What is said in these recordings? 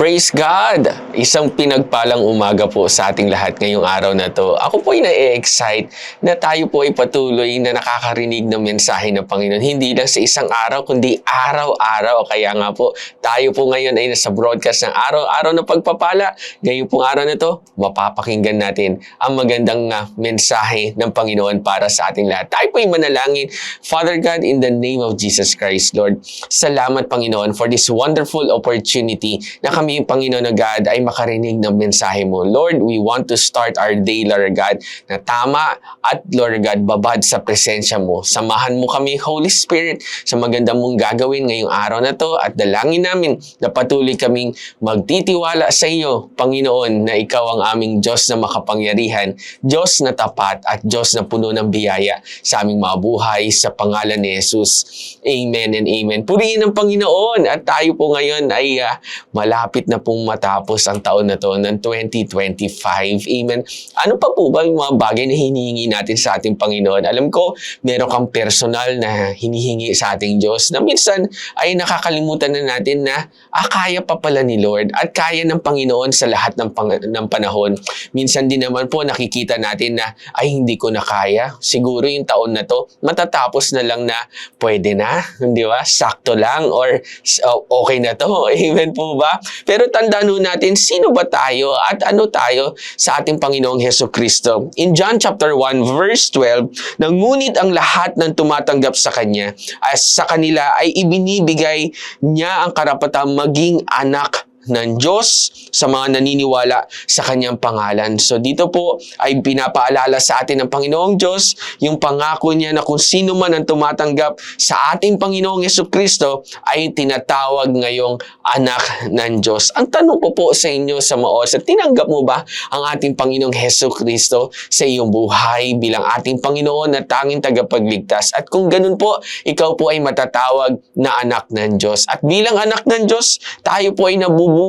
Praise God! Isang pinagpalang umaga po sa ating lahat ngayong araw na to. Ako po ay na-excite na tayo po ay patuloy na nakakarinig ng mensahe ng Panginoon. Hindi lang sa isang araw, kundi araw-araw. Kaya nga po, tayo po ngayon ay nasa broadcast ng araw-araw na pagpapala. Ngayong pong araw na to, mapapakinggan natin ang magandang ah, mensahe ng Panginoon para sa ating lahat. Tayo po ay manalangin. Father God, in the name of Jesus Christ, Lord, salamat Panginoon for this wonderful opportunity na kami, Panginoon na God, ay makarinig ng mensahe mo. Lord, we want to start our day, Lord God, na tama at Lord God, babad sa presensya mo. Samahan mo kami, Holy Spirit, sa maganda mong gagawin ngayong araw na to at dalangin namin na patuloy kaming magtitiwala sa iyo, Panginoon, na ikaw ang aming Diyos na makapangyarihan, Diyos na tapat at Diyos na puno ng biyaya sa aming mga buhay sa pangalan ni Jesus. Amen and amen. Purihin ang Panginoon at tayo po ngayon ay ah, malapit na pong matapos ang taon na to ng 2025. Amen. Ano pa po ba yung mga bagay na hinihingi natin sa ating Panginoon? Alam ko, meron kang personal na hinihingi sa ating Diyos na minsan ay nakakalimutan na natin na ah, kaya pa pala ni Lord at kaya ng Panginoon sa lahat ng, pang- ng panahon. Minsan din naman po nakikita natin na ay hindi ko na kaya. Siguro yung taon na to, matatapos na lang na pwede na, di ba? Sakto lang or oh, okay na to. Amen po ba? Pero tandaan ho natin, sino ba tayo at ano tayo sa ating Panginoong Heso Kristo? In John chapter 1 verse 12, na ngunit ang lahat ng tumatanggap sa Kanya, as sa kanila ay ibinibigay niya ang karapatang maging anak ng Diyos sa mga naniniwala sa kanyang pangalan. So dito po ay pinapaalala sa atin ng Panginoong Diyos yung pangako niya na kung sino man ang tumatanggap sa ating Panginoong Yeso Kristo ay tinatawag ngayong anak ng Diyos. Ang tanong ko po sa inyo sa maos, tinanggap mo ba ang ating Panginoong Heso Kristo sa iyong buhay bilang ating Panginoon na tanging tagapagligtas? At kung ganun po, ikaw po ay matatawag na anak ng Diyos. At bilang anak ng Diyos, tayo po ay nabubuhay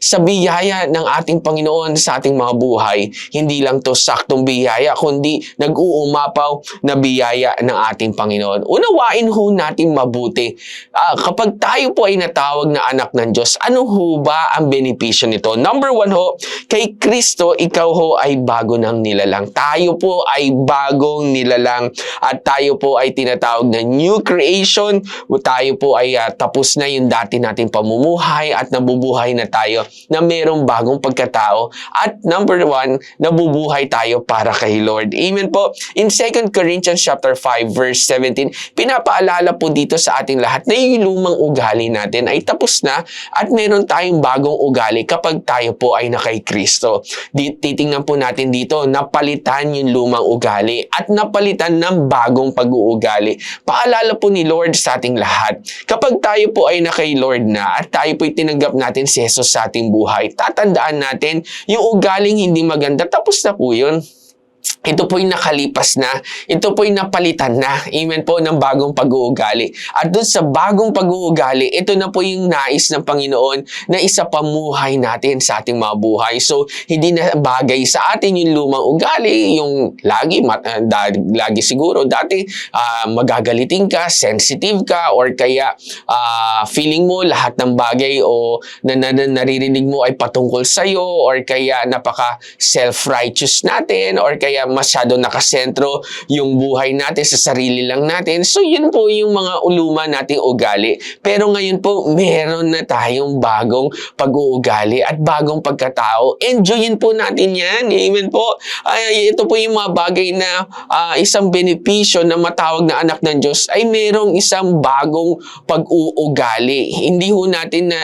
sa biyaya ng ating Panginoon sa ating mga buhay. Hindi lang to saktong biyaya, kundi nag-uumapaw na biyaya ng ating Panginoon. Unawain ho natin mabuti. Ah, kapag tayo po ay natawag na anak ng Diyos, ano ho ba ang benepisyo nito? Number one ho, kay Kristo, ikaw ho ay bago ng nilalang. Tayo po ay bagong nilalang at tayo po ay tinatawag na new creation. Tayo po ay ah, tapos na yung dati nating pamumuhay at nabubuhay na tayo na mayroong bagong pagkatao. At number one, nabubuhay tayo para kay Lord. Amen po. In 2 Corinthians chapter 5 verse 17, pinapaalala po dito sa ating lahat na yung lumang ugali natin ay tapos na at meron tayong bagong ugali kapag tayo po ay na kay Kristo. Titingnan po natin dito, napalitan yung lumang ugali at napalitan ng bagong pag-uugali. Paalala po ni Lord sa ating lahat. Kapag tayo po ay na kay Lord na at tayo po ay tinanggap natin si Jesus sa ating buhay, tatandaan natin yung ugaling hindi maganda, tapos na po yun. Ito po'y nakalipas na. Ito po'y napalitan na. Amen po ng bagong pag-uugali. At dun sa bagong pag-uugali, ito na po yung nais ng Panginoon na isa pamuhay natin sa ating mga buhay. So, hindi na bagay sa atin yung lumang ugali, yung lagi, mat, ah, da- lagi siguro, dati ah, magagalitin ka, sensitive ka, or kaya ah, feeling mo lahat ng bagay o na, na, na- naririnig mo ay patungkol sa'yo, or kaya napaka self-righteous natin, or kaya masyado nakasentro yung buhay natin sa sarili lang natin. So, yun po yung mga uluma nating ugali. Pero ngayon po, meron na tayong bagong pag-uugali at bagong pagkatao. Enjoyin po natin yan. Amen po. Ay, ito po yung mga bagay na ah, isang benepisyo na matawag na anak ng Diyos ay merong isang bagong pag-uugali. Hindi ho natin na,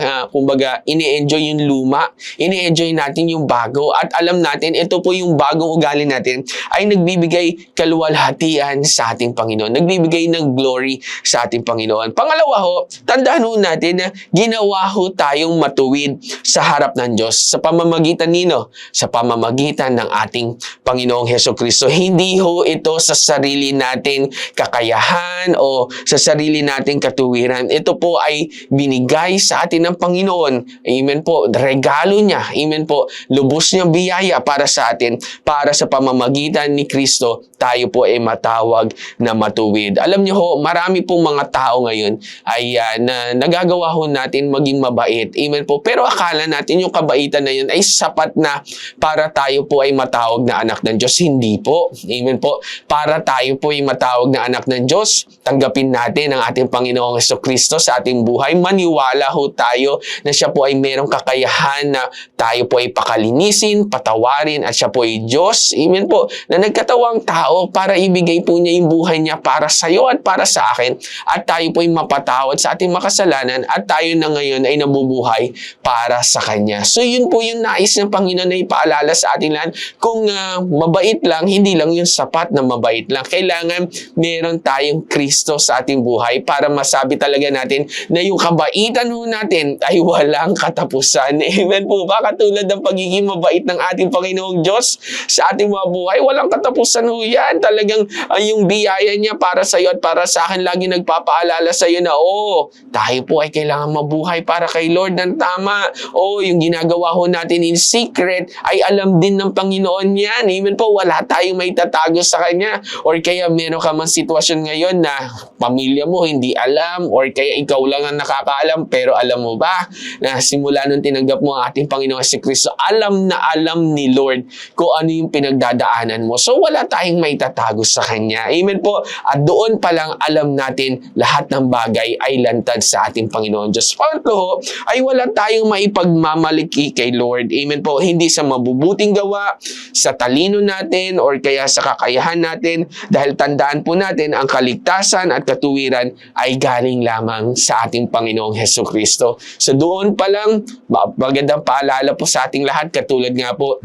ah, kumbaga, ini-enjoy yung luma. Ini-enjoy natin yung bago. At alam natin, ito po yung bagong ugali natin ay nagbibigay kaluwalhatian sa ating Panginoon. Nagbibigay ng glory sa ating Panginoon. Pangalawa ho, tandaan ho natin na ginawa ho tayong matuwid sa harap ng Diyos sa pamamagitan nino, sa pamamagitan ng ating Panginoong Heso Kristo. Hindi ho ito sa sarili nating kakayahan o sa sarili nating katuwiran. Ito po ay binigay sa atin ng Panginoon. Amen po. Regalo niya. Amen po. Lubos niyang biyaya para sa atin, para sa pamamagitan pamamagitan ni Kristo, tayo po ay matawag na matuwid. Alam niyo ho, marami pong mga tao ngayon ay ah, na nagagawa ho natin maging mabait. Amen po. Pero akala natin yung kabaitan na yun ay sapat na para tayo po ay matawag na anak ng Diyos. Hindi po. Amen po. Para tayo po ay matawag na anak ng Diyos, tanggapin natin ang ating Panginoong Yeso Kristo sa ating buhay. Maniwala ho tayo na siya po ay merong kakayahan na tayo po ay pakalinisin, patawarin, at siya po ay Diyos. Amen po. Na nagkatawang tao para ibigay po niya yung buhay niya para sa iyo at para sa akin. At tayo po ay mapatawad sa ating makasalanan at tayo na ngayon ay nabubuhay para sa Kanya. So yun po yung nais ng Panginoon na ipaalala sa ating lahat. Kung ah, mabait lang, hindi lang yung sapat na mabait lang. Kailangan meron tayong Kristo sa ating buhay para masabi talaga natin na yung kabaitan ho natin ay walang katapusan. Amen po ba? Katulad ng pagiging mabait ng ating Panginoong Diyos sa ating mga buhay, walang katapusan ho yan. Talagang ah, yung biyaya niya para sa iyo at para sa akin lagi nagpapaalala sa iyo na, oh, tayo po ay kailangan mabuhay para kay Lord ng tama. Oh, yung ginagawa ho natin in secret ay alam din ng Panginoon yan. Amen po, wala tayong may tatago sa Kanya. Or kaya meron ka man sitwasyon ngayon na pamilya mo hindi alam or kaya ikaw lang ang nakakaalam pero alam mo ba na simula nung tinanggap mo ang ating Panginoon si Kristo, alam na alam ni Lord kung ano yung pinagdadaanan mo. So wala tayong may tatago sa Kanya. Amen po. At doon pa lang alam natin lahat ng bagay ay lantad sa ating Panginoon Diyos. Pangatlo ay wala tayong maipagmamaliki kay Lord. Amen po. Hindi sa mabubuting gawa, sa talino natin, or kaya sa kakayahan natin. Dahil tandaan po natin, ang kaligtasan at katuwiran ay galing lamang sa ating Panginoong Heso Kristo. So doon pa lang, ma- magandang paalala po sa ating lahat, katulad nga po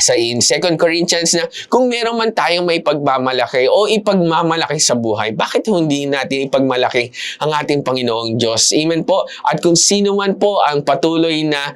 sa in 2 Corinthians na kung meron man tayong may pagmamalaki o ipagmamalaki sa buhay, bakit hindi natin ipagmalaki ang ating Panginoong Diyos? Amen po. At kung sino man po ang patuloy na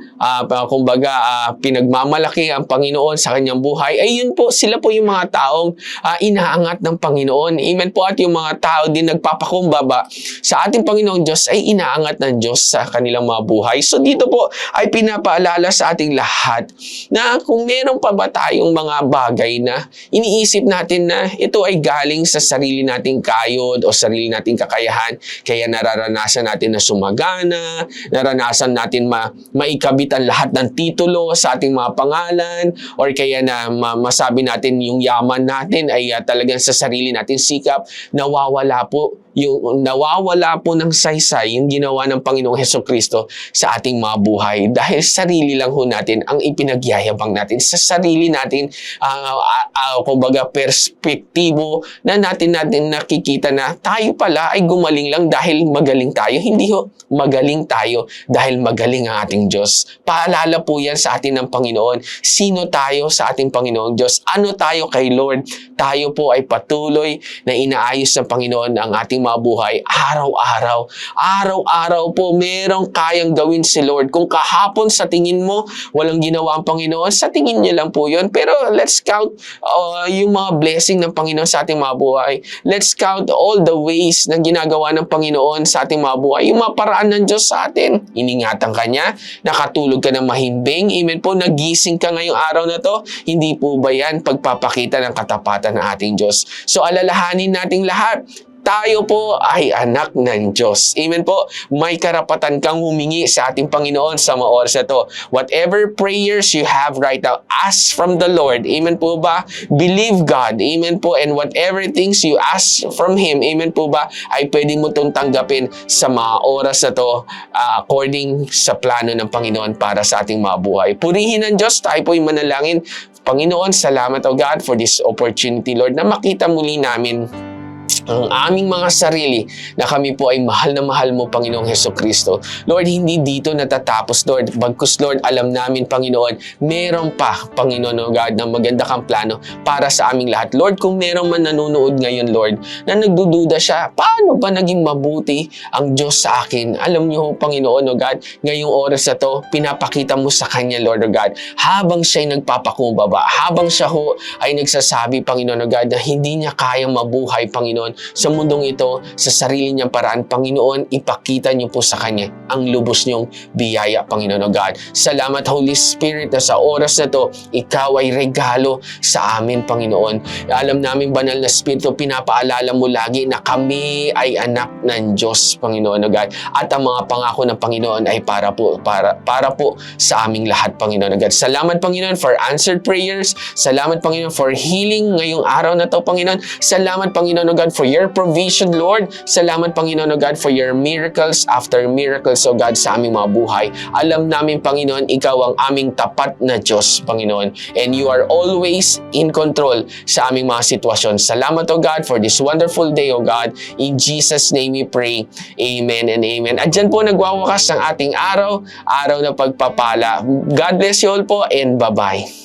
pa- kumbaga ah, pinagmamalaki ang Panginoon sa kanyang buhay, ay yun po, sila po yung mga taong ah, inaangat ng Panginoon. Amen po. At yung mga tao din nagpapakumbaba sa ating Panginoong Diyos ay inaangat ng Diyos sa kanilang mga buhay. So dito po ay pinapaalala sa ating lahat na kung meron pa ba tayong mga bagay na iniisip natin na ito ay galing sa sarili nating kayod o sarili nating kakayahan, kaya nararanasan natin na sumagana, naranasan natin ma maikabit ang lahat ng titulo sa ating mga pangalan, or kaya na ma- masabi natin yung yaman natin ay ah, talagang sa sarili nating sikap, nawawala po yung nawawala po ng saysay yung ginawa ng Panginoong Heso Kristo sa ating mga buhay. Dahil sarili lang ho natin ang ipinagyayabang natin sa sarili natin ah, ah, kumbaga perspektibo na natin natin nakikita na tayo pala ay gumaling lang dahil magaling tayo. Hindi ho magaling tayo dahil magaling ang ating Diyos. Paalala po yan sa atin ng Panginoon. Sino tayo sa ating Panginoong Diyos? Ano tayo kay Lord? Tayo po ay patuloy na inaayos ng Panginoon ang ating mga buhay araw-araw. Araw-araw po merong kayang gawin si Lord. Kung kahapon sa tingin mo walang ginawa ang Panginoon, sa tingin niya lang po yun. Pero let's count uh, yung mga blessing ng Panginoon sa ating mga buhay. Let's count all the ways na ginagawa ng Panginoon sa ating mga buhay. Yung mga paraan ng Diyos sa atin. Iningatan ka niya, nakatulog ka ng mahimbing. Amen po, nagising ka ngayong araw na to. Hindi po ba yan pagpapakita ng katapatan ng ating Diyos? So alalahanin nating lahat tayo po ay anak ng Diyos. Amen po. May karapatan kang humingi sa ating Panginoon sa mga oras na to. Whatever prayers you have right now, ask from the Lord. Amen po ba? Believe God. Amen po. And whatever things you ask from Him, amen po ba, ay pwede mo itong tanggapin sa mga oras na to ah, according sa plano ng Panginoon para sa ating mga buhay. Purihin ng Diyos. Tayo po ay manalangin. Panginoon, salamat o God for this opportunity, Lord, na makita muli namin ang aming mga sarili na kami po ay mahal na mahal mo, Panginoong Heso Kristo. Lord, hindi dito natatapos, Lord. Bagkus, Lord, alam namin, Panginoon, meron pa, Panginoon o God, na maganda kang plano para sa aming lahat. Lord, kung meron man nanonood ngayon, Lord, na nagdududa siya, paano ba naging mabuti ang Diyos sa akin? Alam niyo, Panginoon o God, ngayong oras na to, pinapakita mo sa Kanya, Lord o God, habang siya'y nagpapakumbaba, habang siya ho ay nagsasabi, Panginoon o God, na hindi niya kayang mabuhay, Panginoon Panginoon, sa mundong ito, sa sarili niyang paraan, Panginoon, ipakita niyo po sa Kanya ang lubos niyong biyaya, Panginoon o God. Salamat, Holy Spirit, na sa oras na to, Ikaw ay regalo sa amin, Panginoon. Alam namin, Banal na Espiritu, pinapaalala mo lagi na kami ay anak ng Diyos, Panginoon o God. At ang mga pangako ng Panginoon ay para po, para, para po sa aming lahat, Panginoon o God. Salamat, Panginoon, for answered prayers. Salamat, Panginoon, for healing ngayong araw na to, Panginoon. Salamat, Panginoon o God, for your provision, Lord. Salamat, Panginoon o God, for your miracles after miracles, o God, sa aming mga buhay. Alam namin, Panginoon, Ikaw ang aming tapat na Diyos, Panginoon. And you are always in control sa aming mga sitwasyon. Salamat, O God, for this wonderful day, O God. In Jesus' name we pray. Amen and amen. At dyan po nagwawakas ang ating araw, araw na pagpapala. God bless you all po and bye-bye.